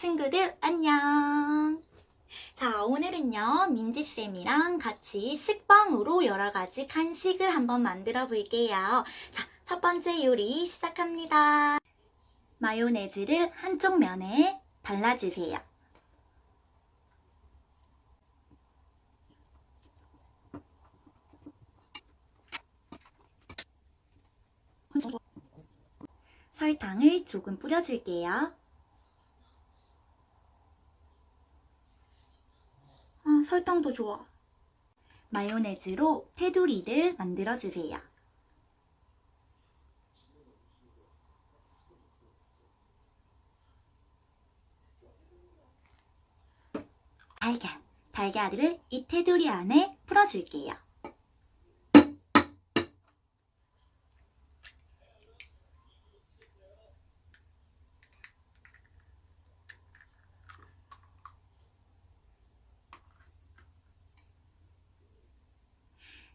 친구들 안녕. 자, 오늘은요, 민지쌤이랑 같이 식빵으로 여러 가지 간식을 한번 만들어 볼게요. 자, 첫 번째 요리 시작합니다. 마요네즈를 한쪽 면에 발라주세요. 설탕을 조금 뿌려줄게요. 아, 설탕도 좋아. 마요네즈로 테두리를 만들어주세요. 달걀, 달걀을 이 테두리 안에 풀어줄게요.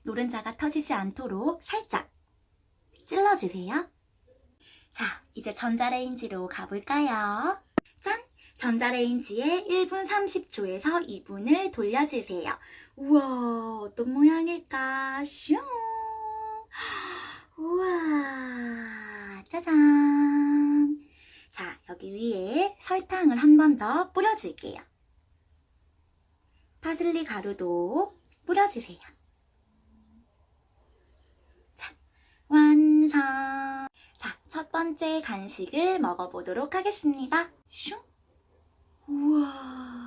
노른자가 터지지 않도록 살짝 찔러주세요. 자, 이제 전자레인지로 가볼까요? 짠! 전자레인지에 1분 30초에서 2분을 돌려주세요. 우와, 어떤 모양일까? 슝! 우와, 짜잔! 자, 여기 위에 설탕을 한 번 더 뿌려줄게요. 파슬리 가루도 뿌려주세요. 완성! 자, 첫 번째 간식을 먹어보도록 하겠습니다. 슝! 우와!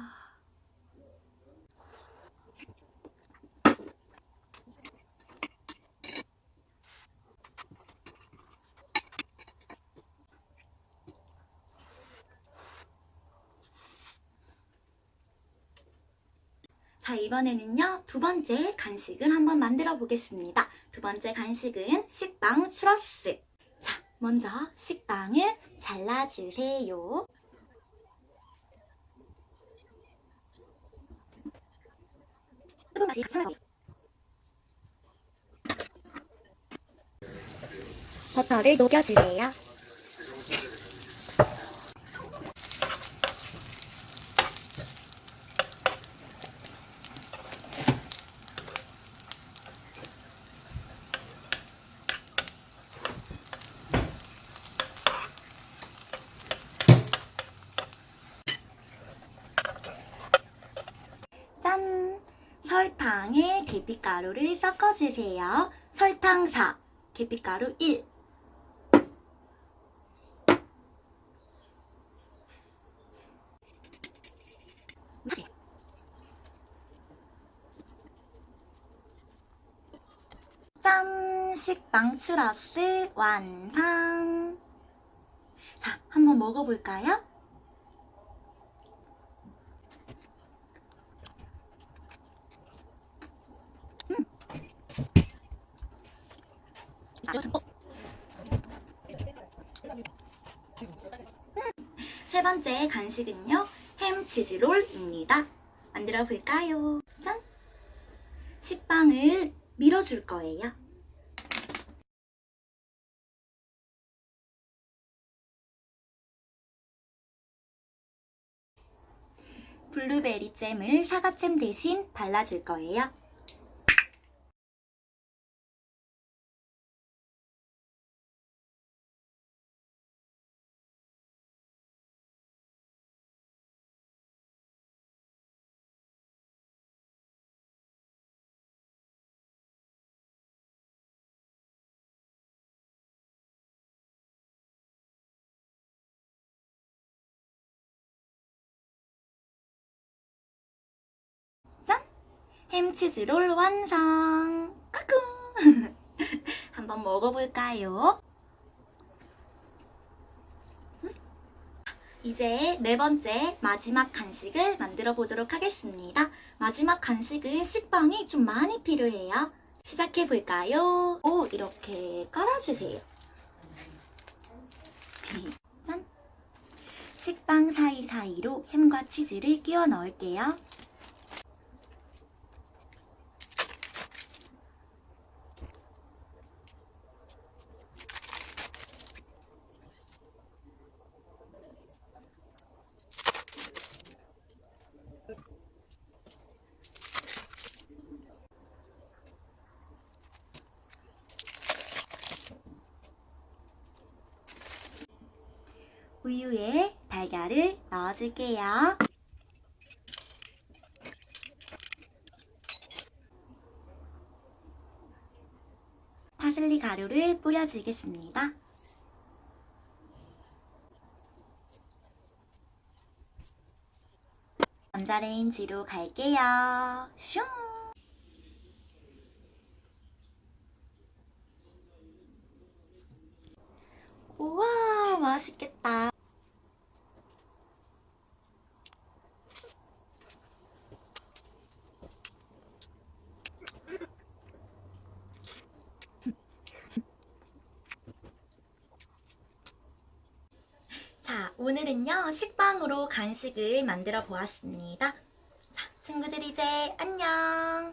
자, 이번에는요, 두 번째 간식을 한번 만들어 보겠습니다. 두 번째 간식은 식빵 추러스. 자, 먼저 식빵을 잘라주세요. 버터를 녹여주세요. 짠! 설탕에 계피가루를 섞어주세요. 설탕 4, 계피가루 1. 짠! 식빵 추러스 완성! 자, 한번 먹어볼까요? 세 번째 간식은요, 햄 치즈롤입니다. 만들어 볼까요? 짠! 식빵을 밀어줄 거예요. 블루베리 잼을 사과잼 대신 발라줄 거예요. 햄치즈 롤 완성! 까꿍! 한번 먹어볼까요? 음? 이제 네 번째 마지막 간식을 만들어 보도록 하겠습니다. 마지막 간식은 식빵이 좀 많이 필요해요. 시작해 볼까요? 오, 이렇게 깔아주세요. 짠! 식빵 사이사이로 햄과 치즈를 끼워 넣을게요. 우유에 달걀을 넣어줄게요. 파슬리 가루를 뿌려주겠습니다. 전자레인지로 갈게요. 슝! 우와, 맛있겠다. 자, 오늘은요, 식빵으로 간식을 만들어 보았습니다. 자, 친구들 이제 안녕!